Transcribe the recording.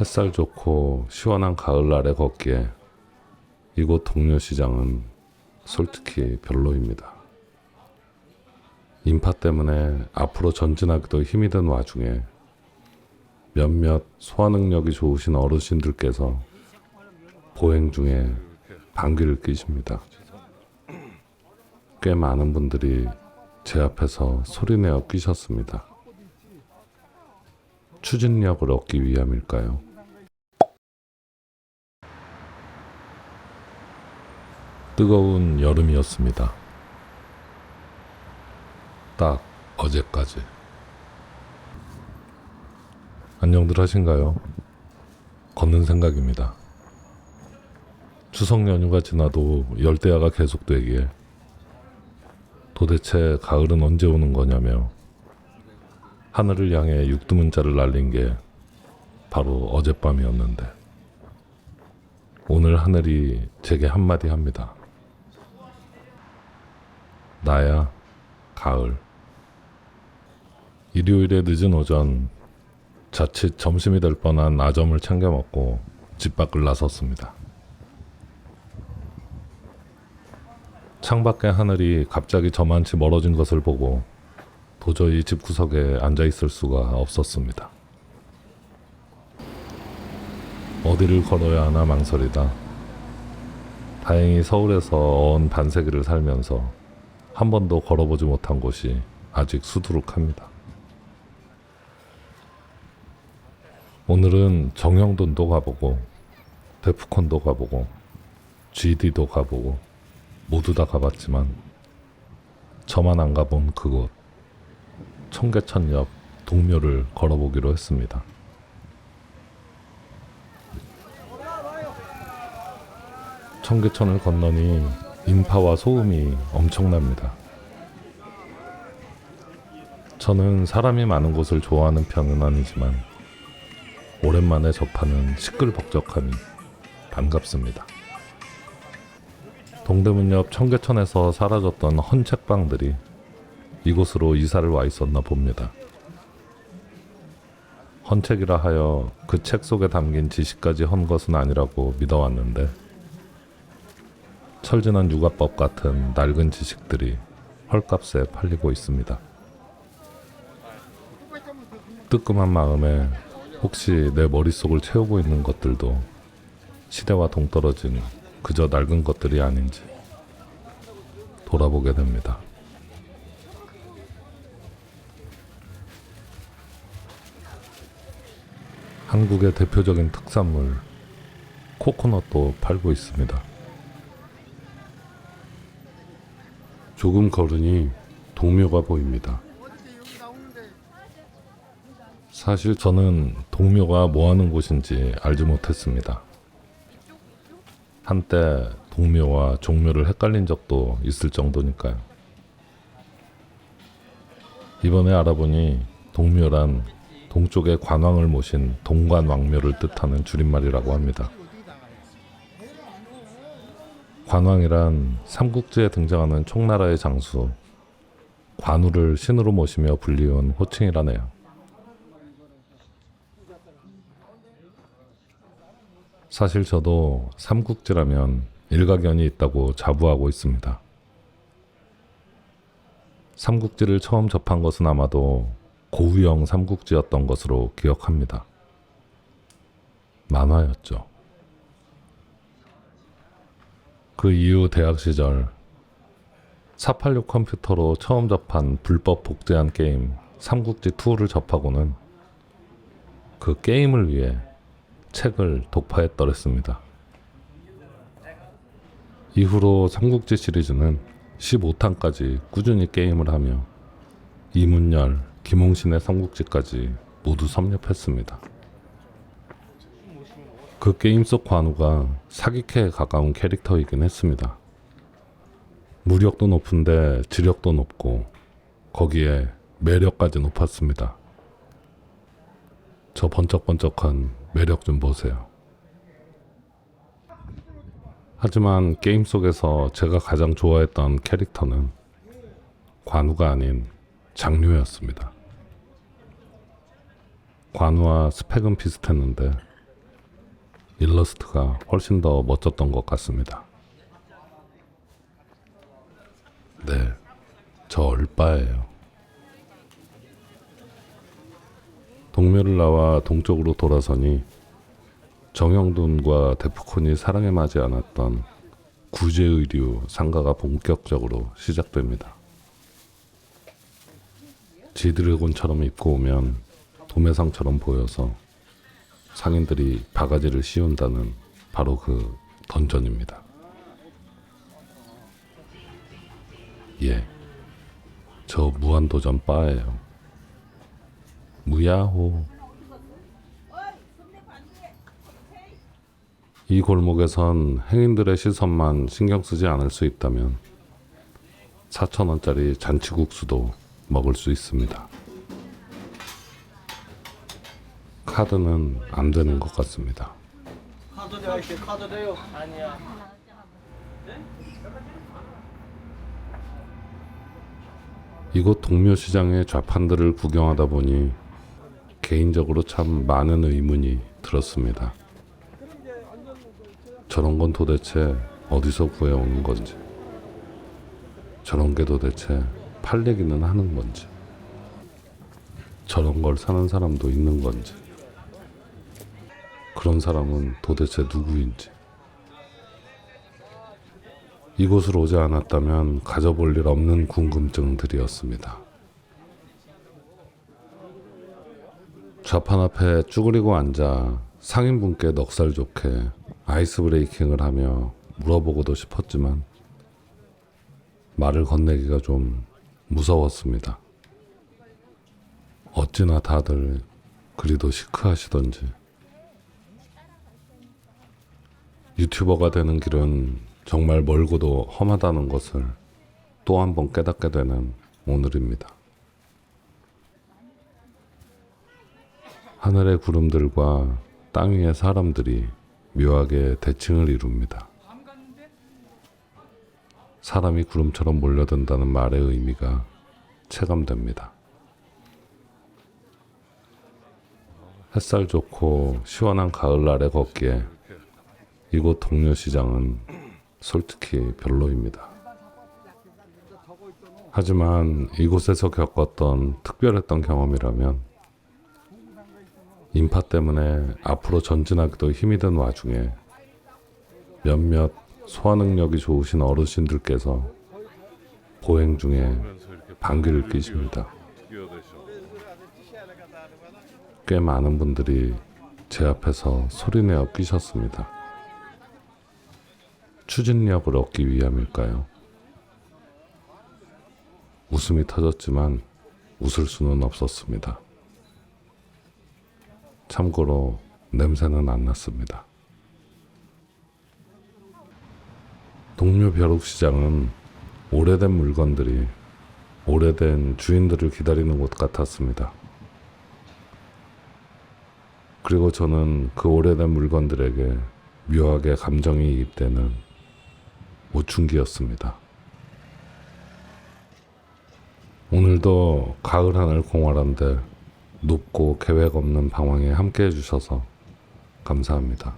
햇살 좋고 시원한 가을날에 걷기에 이곳 동료시장은 솔직히 별로입니다. 인파 때문에 앞으로 전진하기도 힘이 든 와중에 몇몇 소화 능력이 좋으신 어르신들께서 보행 중에 방귀를 뀌십니다. 꽤 많은 분들이 제 앞에서 소리내어 끼셨습니다. 추진력을 얻기 위함일까요? 뜨거운 여름이었습니다. 딱 어제까지. 안녕들 하신가요? 걷는 생각입니다. 추석 연휴가 지나도 열대야가 계속되기에 도대체 가을은 언제 오는 거냐며 하늘을 향해 육두문자를 날린 게 바로 어젯밤이었는데 오늘 하늘이 제게 한마디 합니다. 나야 가을 일요일에 늦은 오전 자칫 점심이 될 뻔한 아점을 챙겨 먹고 집 밖을 나섰습니다. 창밖의 하늘이 갑자기 저만치 멀어진 것을 보고 도저히 집구석에 앉아 있을 수가 없었습니다. 어디를 걸어야 하나 망설이다. 다행히 서울에서 어언 반세기를 살면서 한 번도 걸어보지 못한 곳이 아직 수두룩합니다. 오늘은 정영돈도 가보고 데프콘도 가보고 GD도 가보고 모두 다 가봤지만 저만 안 가본 그곳 청계천 옆 동묘를 걸어보기로 했습니다. 청계천을 건너니 인파와 소음이 엄청납니다. 저는 사람이 많은 곳을 좋아하는 편은 아니지만 오랜만에 접하는 시끌벅적함이 반갑습니다. 동대문 옆 청계천에서 사라졌던 헌책방들이 이곳으로 이사를 와 있었나 봅니다. 헌책이라 하여 그 책 속에 담긴 지식까지 헌 것은 아니라고 믿어왔는데 철진한 육아법 같은 낡은 지식들이 헐값에 팔리고 있습니다. 뜨끔한 마음에 혹시 내 머릿속을 채우고 있는 것들도 시대와 동떨어진 그저 낡은 것들이 아닌지 돌아보게 됩니다. 한국의 대표적인 특산물 코코넛도 팔고 있습니다. 조금 걸으니 동묘가 보입니다. 사실 저는 동묘가 뭐 하는 곳인지 알지 못했습니다. 한때 동묘와 종묘를 헷갈린 적도 있을 정도니까요. 이번에 알아보니 동묘란 동쪽의 관왕을 모신 동관왕묘를 뜻하는 줄임말이라고 합니다. 관왕이란 삼국지에 등장하는 총나라의 장수 관우를 신으로 모시며 불리운 호칭이라네요. 사실 저도 삼국지라면 일가견이 있다고 자부하고 있습니다. 삼국지를 처음 접한 것은 아마도 고우영 삼국지였던 것으로 기억합니다. 만화였죠. 그 이후 대학 시절 486 컴퓨터로 처음 접한 불법 복제한 게임 삼국지 2를 접하고는 그 게임을 위해 책을 독파했더랬습니다. 이후로 삼국지 시리즈는 15탄까지 꾸준히 게임을 하며 이문열, 김홍신의 삼국지까지 모두 섭렵했습니다. 그 게임 속 관우가 사기캐에 가까운 캐릭터이긴 했습니다. 무력도 높은데 지력도 높고 거기에 매력까지 높았습니다. 저 번쩍번쩍한 매력 좀 보세요. 하지만 게임 속에서 제가 가장 좋아했던 캐릭터는 관우가 아닌 장류였습니다. 관우와 스펙은 비슷했는데 일러스트가 훨씬 더 멋졌던 것 같습니다. 네, 저 얼빠예요. 동묘를 나와 동쪽으로 돌아서니 정영돈과 데프콘이 사랑에 맞지 않았던 구제의류 상가가 본격적으로 시작됩니다. 지드래곤처럼 입고 오면 도매상처럼 보여서 상인들이 바가지를 씌운다는 바로 그 던전입니다. 예, 저 무한도전 바예요. 무야호. 이 골목에선 행인들의 시선만 신경 쓰지 않을 수 있다면 4천원짜리 잔치국수도 먹을 수 있습니다. 카드는 안 되는 것 같습니다. 카드 이렇게 카드 돼요. 아니야. 이곳 동묘시장의 좌판들을 구경하다 보니 개인적으로 참 많은 의문이 들었습니다. 저런 건 도대체 어디서 구해오는 건지, 저런 게 도대체 팔리기는 하는 건지, 저런 걸 사는 사람도 있는 건지, 그런 사람은 도대체 누구인지, 이곳을 오지 않았다면 가져볼 일 없는 궁금증들이었습니다. 좌판 앞에 쭈그리고 앉아 상인분께 넉살 좋게 아이스 브레이킹을 하며 물어보고도 싶었지만 말을 건네기가 좀 무서웠습니다. 어찌나 다들 그리도 시크하시던지 유튜버가 되는 길은 정말 멀고도 험하다는 것을 또 한 번 깨닫게 되는 오늘입니다. 하늘의 구름들과 땅 위의 사람들이 묘하게 대칭을 이룹니다. 사람이 구름처럼 몰려든다는 말의 의미가 체감됩니다. 햇살 좋고 시원한 가을날에 걷기에 이곳 동료시장은 솔직히 별로입니다. 하지만 이곳에서 겪었던 특별했던 경험이라면 인파 때문에 앞으로 전진하기도 힘이 든 와중에 몇몇 소화 능력이 좋으신 어르신들께서 보행 중에 방귀를 뀌십니다. 꽤 많은 분들이 제 앞에서 소리내어 끼셨습니다. 추진력을 얻기 위함일까요? 웃음이 터졌지만 웃을 수는 없었습니다. 참고로 냄새는 안 났습니다. 동묘 벼룩시장은 오래된 물건들이 오래된 주인들을 기다리는 곳 같았습니다. 그리고 저는 그 오래된 물건들에게 묘하게 감정이 이입되는 오춘기였습니다. 오늘도 가을 하늘 공활한데 높고 계획 없는 방황에 함께 해주셔서 감사합니다.